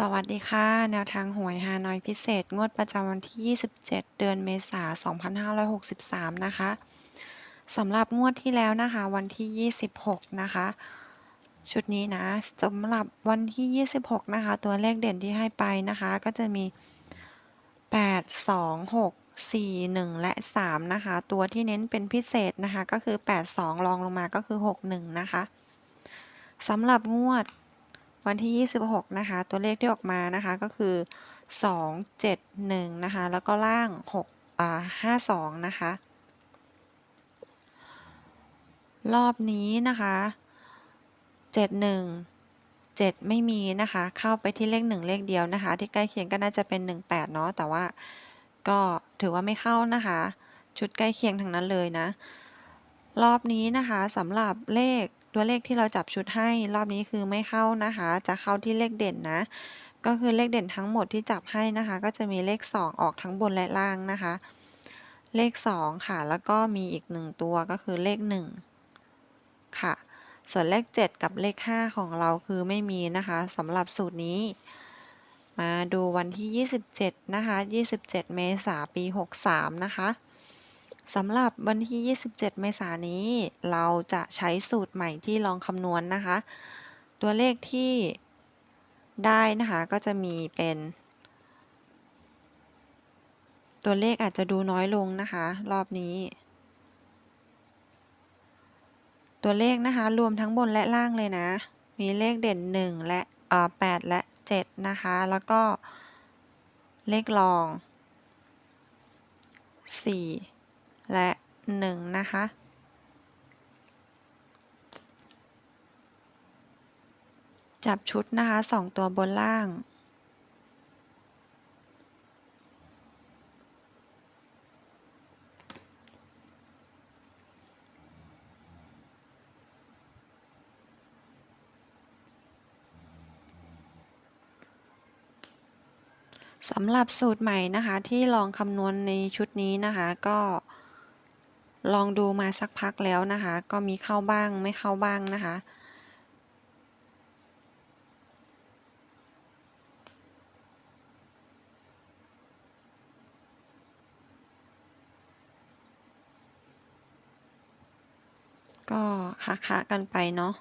สวัสดีค่ะ แนวทางหวยฮานอยพิเศษ งวดประจำวันที่ 27 เดือนเมษายน 2563 นะคะสำหรับงวดที่แล้วนะคะ วันที่ 26 นะคะ ชุดนี้นะสำหรับวันที่ 26 นะคะ ตัวเลขเด่นที่ให้ไปนะคะ ก็จะมี 8 2 6 4 1 และ 3 นะคะ ตัวที่เน้นเป็นพิเศษนะคะ ก็คือ 8 2 รองลงมาก็คือ 6 1 นะคะสำหรับงวด วันที่ 26 นะคะ ตัวเลขที่ออกมานะคะก็คือ 2 7 1 นะคะ แล้วก็ล่าง6อ่า52 นะคะ รอบนี้นะคะ 71 7 ไม่มีนะคะ เข้าไปที่เลข 1 เลขเดียวนะคะ ที่ใกล้เคียงก็น่าจะเป็น 18 เนาะแต่ว่าก็ถือว่าไม่เข้านะคะ ชุดใกล้เคียงทั้งนั้นเลยนะ รอบนี้นะคะสำหรับเลข ตัวเลขที่เราจับชุดให้รอบนี้คือไม่เข้านะคะ จะเข้าที่เลขเด่นนะ ก็คือเลขเด่นทั้งหมดที่จับให้นะคะ ก็จะมีเลข 2 ออกทั้งบนและล่างนะคะ เลข 2 ค่ะ แล้วก็มีอีก 1 ตัวก็คือเลข 1 ค่ะ ส่วนเลข 7 กับเลข 5 ของเราคือไม่มีนะคะสำหรับสูตรนี้ มาดูวันที่ 27 นะคะ 27 เมษายนปี 63 นะคะ สำหรับวันที่ 27 เมษายนนี้ เราจะใช้สูตรใหม่ที่ลองคำนวณนนะคะ ตัวเลขที่ได้นะคะก็จะมีเป็น ตัวเลขอาจจะดูน้อยลงนะคะ รอบนี้ ตัวเลขนะคะรวมทั้งบนและล่างเลยนะ มีเลขเด่น 1 และเอ่อ8และ 7 นะคะ แล้วก็เลขรอง 4 และ 1 นะคะ จับชุดนะคะ 2 ตัวบนล่าง สำหรับสูตรใหม่นะคะที่ลองคำนวณในชุดนี้นะคะก็ ลองดูมาสักพักแล้วนะคะ ก็มีเข้าบ้างไม่เข้าบ้างนะคะ ก็คะๆกันไปเนาะ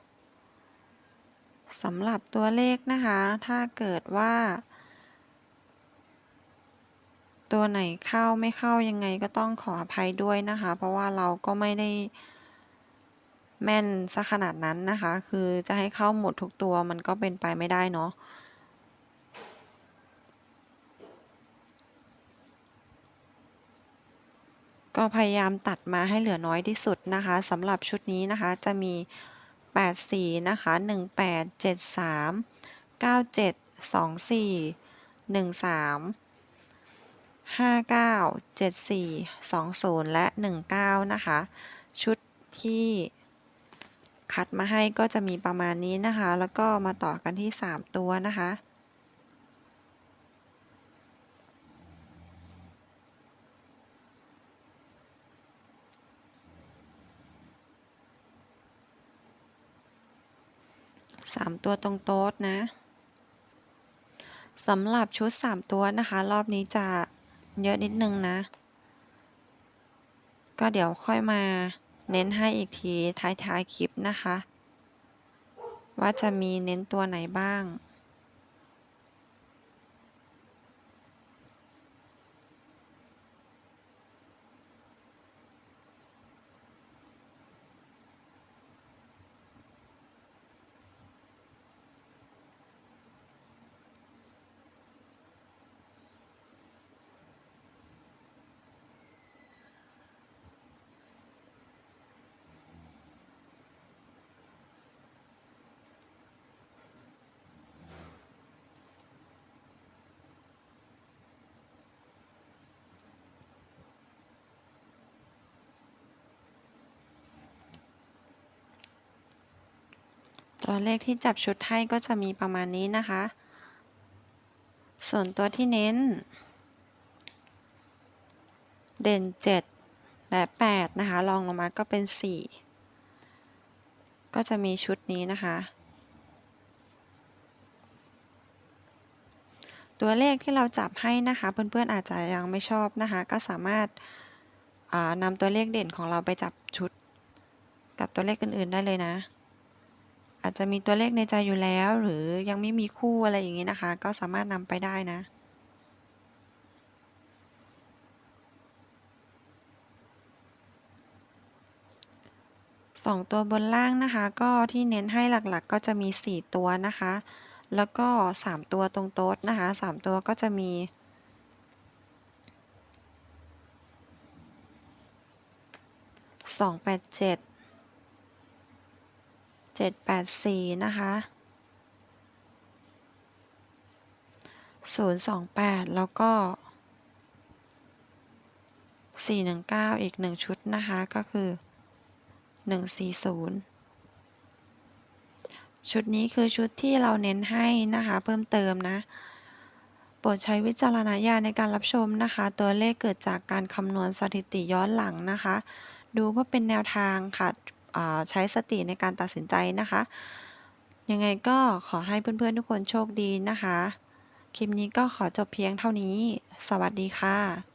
สำหรับตัวเลขนะคะ ถ้าเกิดว่า ตัวไหนเข้าไม่เข้ายังไงก็ต้องขออภัยด้วยนะคะ เพราะว่าเราก็ไม่ได้แม่นซะขนาดนั้นนะคะ คือจะให้เข้าหมดทุกตัวมันก็เป็นไปไม่ได้เนาะก็พยายามตัดมาให้เหลือน้อยที่สุดนะคะสำหรับชุดนี้นะคะจะมี 8 สีนะคะ 18 73 97 24 13 ห้าเก้าเจ็ดสี่สองศูนย์และหนึ่งเก้านะคะ ชุดที่คัดมาให้ก็จะมีประมาณนี้นะคะ แล้วก็มาต่อกันที่สามตัวนะคะสามตัวตรงโต๊ดนะสำหรับชุดสามตัวนะคะ รอบนี้จะ เยอะนิดนึงนะ ก็เดี๋ยวค่อยมาเน้นให้อีกทีท้ายๆคลิปนะคะ ว่าจะมีเน้นตัวไหนบ้าง ตัวเลขที่จับชุดให้ก็จะมีประมาณนี้นะคะ ส่วนตัวที่เน้น เด่น 7 และ 8 นะคะลองลงมาก็เป็น 4 ก็จะมีชุดนี้นะคะ ตัวเลขที่เราจับให้นะคะ เพื่อนๆอาจจะยังไม่ชอบนะคะ ก็สามารถานำตัวเลขเด่นของเราไปจับชุด กับตัวเลขอื่นๆได้เลยนะ อาจจะมีตัวเลขในใจอยู่แล้ว หรือยังไม่มีคู่อะไรอย่างนี้นะคะ ก็สามารถนำไปได้นะสองตัวบนล่างนะคะ ก็ที่เน้นให้หลักๆ ก็จะมี 4 ตัวนะคะ แล้วก็ 3 ตัวตรงโต๊ดนะคะ 3 ตัวก็จะมีสองแปด เจ็ดแปดสี่นะคะศูนย์สองแปดแล้วก็สี่หนึ่งเก้าอีกหนึ่งชุดนะคะก็คือหนึ่งสี่ศูนย์ชุดนี้คือชุดที่เราเน้นให้นะคะเพิ่มเติมนะโปรดใช้วิจารณญาณในการรับชมนะคะ ตัวเลขเกิดจากการคำนวณสถิติย้อนหลังนะคะ ดูเพื่อเป็นแนวทางค่ะ ใช้สติในการตัดสินใจนะคะ ยังไงก็ขอให้เพื่อนๆทุกคนโชคดีนะคะ คลิปนี้ก็ขอจบเพียงเท่านี้ สวัสดีค่ะ